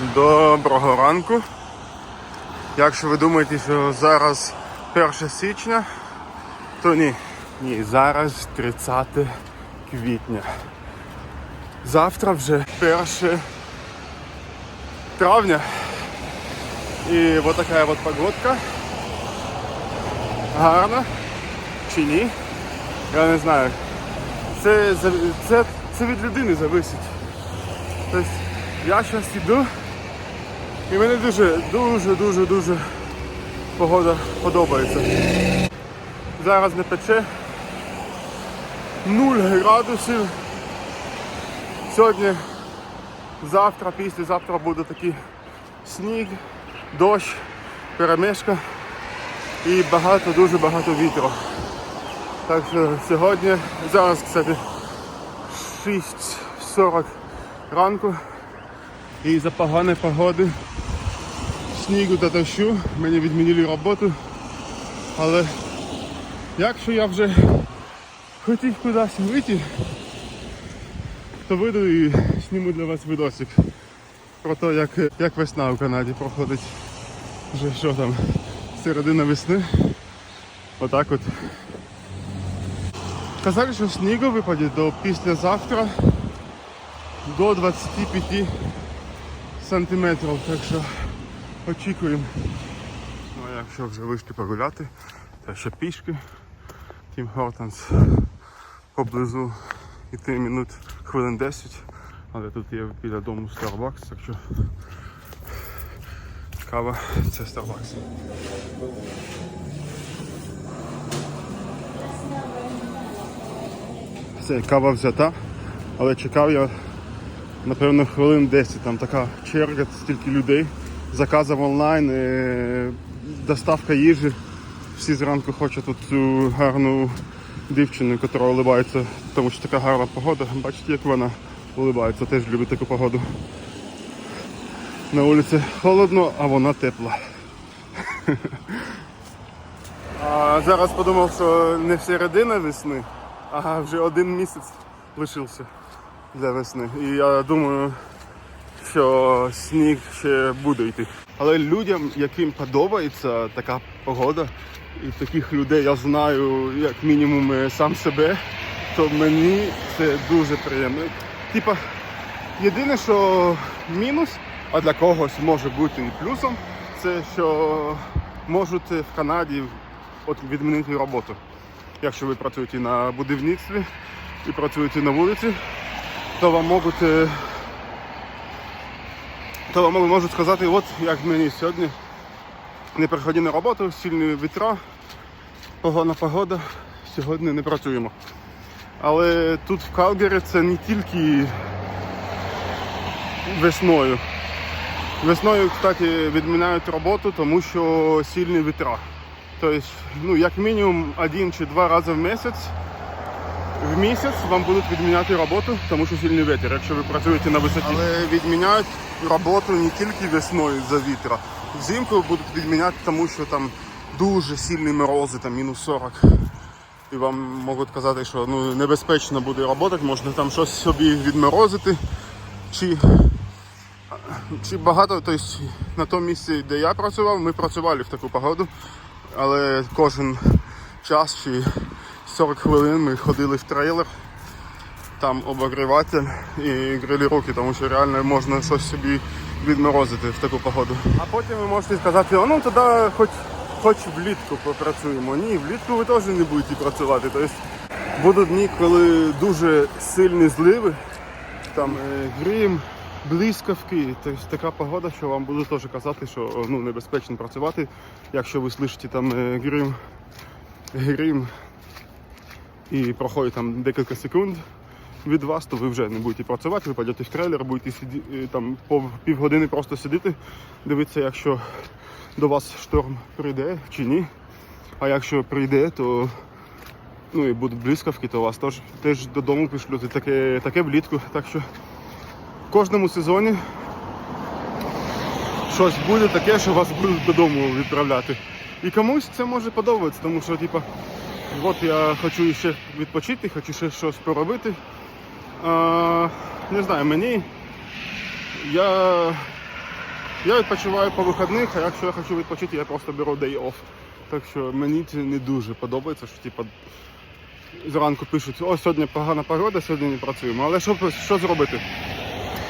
Доброго ранку. Якщо ви думаєте, що зараз 1 січня, то ні. Ні, зараз 30 квітня. Завтра вже 1 травня. І от така от погодка. Гарна чи ні? Я не знаю. Це, це, це від людини зависить. Тобто я зараз йду і мені дуже, дуже, дуже, дуже погода подобається. Зараз не пече. 0 градусів. Сьогодні, завтра, післязавтра буде такий сніг, дощ, перемешка і багато, дуже багато вітру. Так що сьогодні, зараз, кстати, 6.40 ранку і за поганої погоди снігу та дощу мені відмінили роботу. Але якщо я вже хотів кудись вийти, то вийду і зніму для вас відосик про те, як, як весна у Канаді проходить. Вже що там, середина весни. Отак от. Казали, що снігу випаде до післязавтра до 25 сантиметрів, так що очікуємо. Ну якщо вже вийшли погуляти, то ще пішки. Тім Гортанс поблизу йти минут хвилин 10, але тут є біля дому Starbucks, так що кава це Starbucks. Це кава взята, але чекав я напевно хвилин 10. Там така черга, стільки людей. Заказав онлайн, е, доставка їжі. Всі зранку хочуть цю гарну дівчину, яка улибається, тому що така гарна погода. Бачите, як вона улибається, теж любить таку погоду. На вулиці холодно, а вона тепла. А зараз подумав, що не середина весни, а вже один місяць лишився для весни. І я думаю, що сніг ще буде йти. Але людям, яким подобається така погода, і таких людей я знаю як мінімум е, сам себе, то мені це дуже приємно. Типа, єдине, що мінус, а для когось може бути і плюсом, це що можуть в Канаді відмінити роботу. Якщо ви працюєте на будівництві і працюєте на вулиці, то вам можуть, е, то вам можуть сказати, от як мені сьогодні не приходи на роботу, сильні вітра, погана погода, сьогодні не працюємо. Але тут в Калгарі це не тільки весною. Весною, кстати, відміняють роботу, тому що сильні вітра. Тобто, ну, як мінімум один чи два рази в місяць в місяць вам будуть відміняти роботу, тому що сильний вітер, якщо ви працюєте на висоті. Але відміняють роботу не тільки весною за вітра. Взимку будуть відміняти, тому що там дуже сильні морози, там мінус 40. І вам можуть казати, що ну, небезпечно буде працювати, можна там щось собі відморозити. Чи, чи багато, тобто на тому місці, де я працював, ми працювали в таку погоду, але кожен час чи 40 хвилин ми ходили в трейлер, там обогріватель і грили руки, тому що реально можна щось собі відморозити в таку погоду. А потім ви можете сказати, «О, ну тоді хоч, хоч влітку попрацюємо. Ні, влітку ви теж не будете працювати. Тобто будуть дні, коли дуже сильні зливи, там е, грім, блискавки. Тобто така погода, що вам будуть теж казати, що ну, небезпечно працювати, якщо ви слышите там е, грім, грім і проходить там декілька секунд від вас, то ви вже не будете працювати, ви пойдете в трейлер, будете сиді, е, там півгодини просто сидіти, дивитися, якщо до вас шторм прийде чи ні. А якщо прийде, то ну і будуть блискавки, то вас теж, теж додому пішлють. Таке, таке влітку. Так що в кожному сезоні щось буде таке, що вас будуть додому відправляти. І комусь це може подобатися, тому що, типа, от я хочу ще відпочити, хочу ще щось поробити. А, не знаю, мені я Я відпочиваю по вихідних, а якщо я хочу відпочити, я просто беру day off. Так що мені це не дуже подобається, що типу, зранку пишуть, о, сьогодні погана погода, сьогодні не працюємо. Але що, що зробити?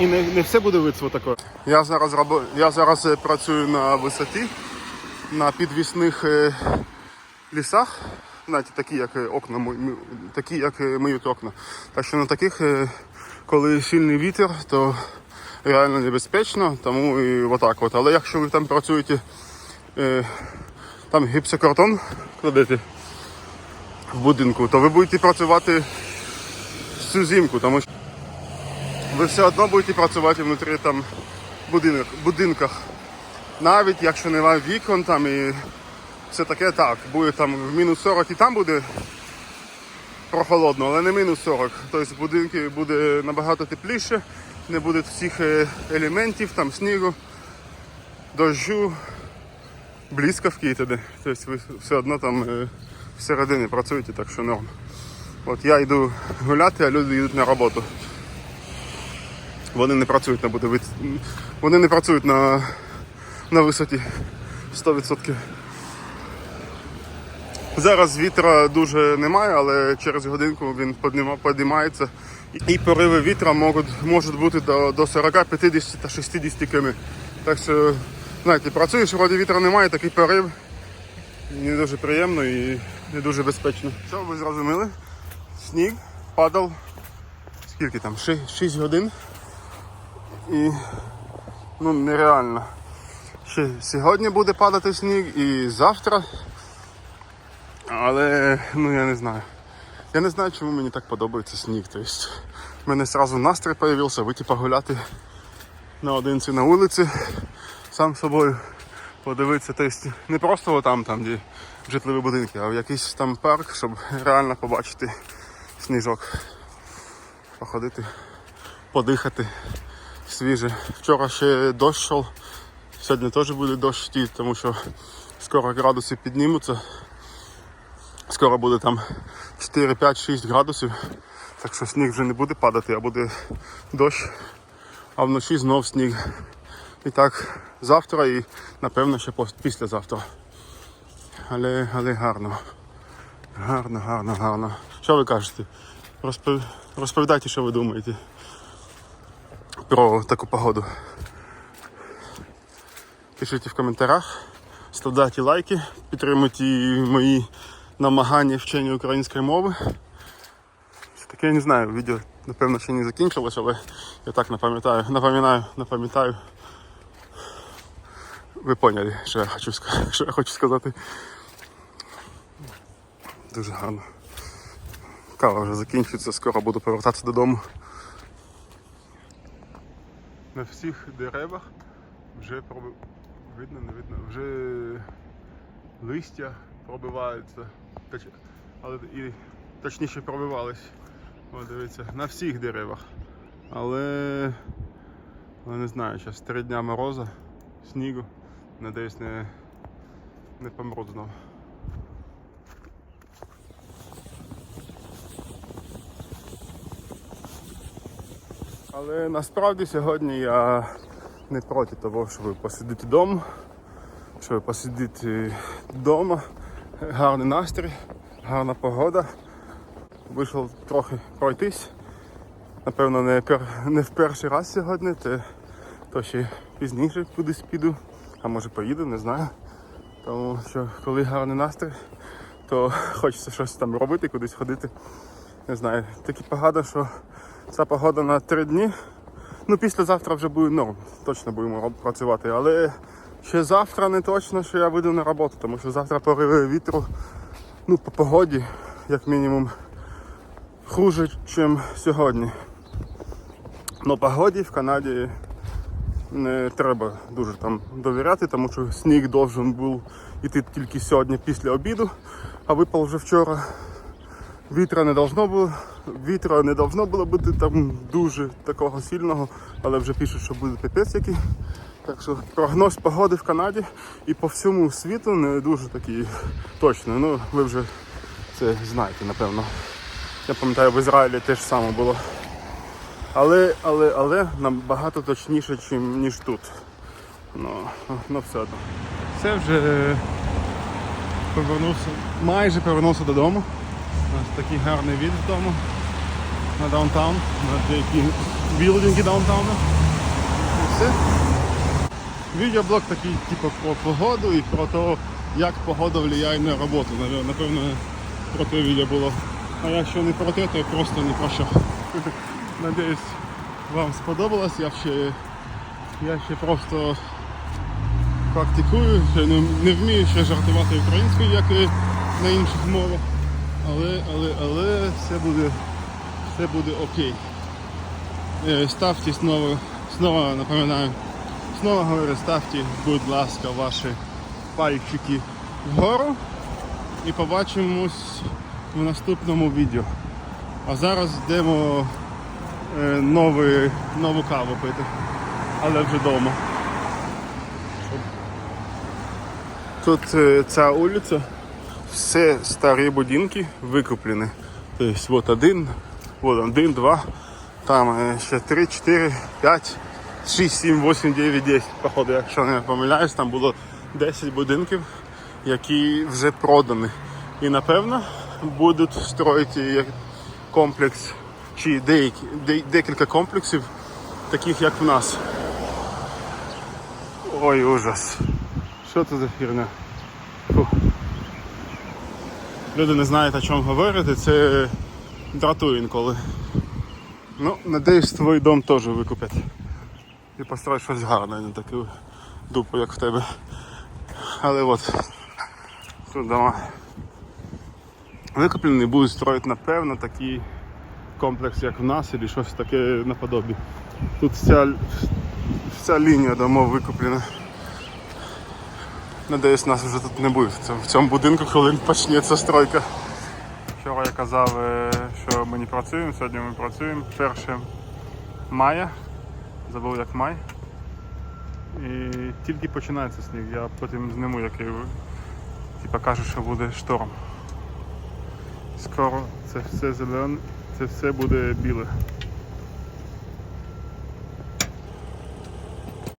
І не, не все буде вицво таке. Я зараз, рабо- я зараз е, працюю на висоті, на підвісних е, лісах, знаєте, такі як е, окна, такі як е, миють окна. Так що на таких, е, коли сильний вітер, то реально небезпечно, тому і отак от. Але якщо ви там працюєте, там гіпсокартон кладете в будинку, то ви будете працювати всю зимку, тому що ви все одно будете працювати внутрі там будинок, будинках. Навіть якщо немає вікон там і все таке так, буде там в мінус 40 і там буде прохолодно, але не мінус 40. Тобто будинки буде набагато тепліше, не буде всіх е, елементів, там снігу, дощу, блискавки і т.д. Тобто ви все одно там е, всередині працюєте, так що норм. От я йду гуляти, а люди йдуть на роботу. Вони не працюють на будовиці. Вони не працюють на, на висоті 100%. Зараз вітра дуже немає, але через годинку він підніма- піднімається. І пориви вітра можуть, можуть бути до, до 40, 50 та 60 км. Так що, знаєте, працюєш, вроді вітра немає, такий порив. Не дуже приємно і не дуже безпечно. Що ви зрозуміли? Сніг падав скільки там? 6 годин. І ну нереально. Ще сьогодні буде падати сніг і завтра. Але ну я не знаю. Я не знаю, чому мені так подобається сніг. Тобто, в мене одразу настрій з'явився вийти погуляти наодинці на вулиці, сам собою подивитися. Тобто, не просто там, там, де житлові будинки, а в якийсь там парк, щоб реально побачити сніжок. Походити, подихати свіже. Вчора ще дощ сьогодні теж буде дощ тому що скоро градуси піднімуться. Скоро буде там 4, 5, 6 градусів. Так що сніг вже не буде падати, а буде дощ, а вночі знов сніг. І так завтра і напевно ще післязавтра. Але, але гарно. Гарно, гарно, гарно. Що ви кажете? Розпов... Розповідайте, що ви думаєте про таку погоду. Пишіть в коментарях, ставте лайки, підтримуйте мої намагання вчення української мови. Таке я не знаю, відео напевно ще не закінчилось, але я так напам'ятаю, напам'ятаю, напам'ятаю. Ви поняли, що я хочу, що я хочу сказати. Дуже гарно. Кава вже закінчується, скоро буду повертатися додому. На всіх деревах вже видно, не видно, вже листя пробиваються. Точ... Але і точніше пробивались. О, дивіться, на всіх деревах. Але, але не знаю, зараз три дня мороза, снігу. Надіюсь, не, не помру знову. Але насправді сьогодні я не проти того, щоб посидіти вдома, щоб посидіти вдома, гарний настрій, гарна погода. Вийшов трохи пройтись. Напевно, не, пер, не в перший раз сьогодні, то, то ще пізніше кудись піду, а може поїду, не знаю. Тому що коли гарний настрій, то хочеться щось там робити, кудись ходити. Не знаю, такі погода, що ця погода на три дні. Ну, післязавтра вже буде норм, точно будемо працювати. Але ще завтра не точно, що я вийду на роботу, тому що завтра пориви вітру, ну, по погоді, як мінімум, хуже, ніж сьогодні. Ну, погоді в Канаді не треба дуже там довіряти, тому що сніг должен був іти тільки сьогодні після обіду, а випав вже вчора. Вітра не должно було, вітра не должно було бути там дуже такого сильного, але вже пишуть, що буде пипець який. Так що прогноз погоди в Канаді і по всьому світу не дуже такий точний. Ну, ви вже це знаєте, напевно. Я пам'ятаю, в Ізраїлі теж саме було. Але, але, але набагато точніше, ніж тут. Ну, ну все одно. Це вже повернувся, майже повернувся додому. У нас такий гарний від з дому на даунтаун, на деякі білдинги даунтауну. І все. Відеоблог такий, типу, про погоду і про те, як погода впливає на роботу. Напевно, про те відео було. А якщо не про те, то просто не про що. Надіюсь, вам сподобалось. Я ще, я ще просто практикую, ще не, не вмію ще жартувати українською, як і на інших мовах. Але, але, але все буде, все буде окей. Е, Ставте снова, снова напоминаю, снова говорю, ставте, будь ласка, ваші пальчики вгору і побачимось в наступному відео. А зараз йдемо е, новий, нову каву пити, але вже вдома. Тут е, ця вулиця, все старі будинки викуплені. Тобто от один, от один, два, там е, ще три, чотири, п'ять, шість, сім, вісім, дев'ять, десять. Походу, якщо не помиляюсь, там було 10 будинків, які вже продані. І напевно будуть строїти комплекс чи деякі, де- декілька комплексів, таких як в нас. Ой, ужас. Що це за херня? Фу. Люди не знають, о чому говорити, це дратує інколи. Ну, надіюсь, твій дом теж викупять. І построять щось гарне, не таку дупу, як в тебе. Але от тут дома викуплені будуть строїти, напевно, такий комплекс, як в нас, або щось таке наподобі. Тут вся, вся лінія домов викуплена. Надіюсь, нас вже тут не буде в цьому будинку, коли почнеться стройка. Вчора я казав, е, що ми не працюємо, сьогодні ми працюємо. 1 мая. Забув як май. І тільки починається сніг. Я потім зніму, який типа кажу, що буде шторм. Скоро це все зелене, це все буде біле.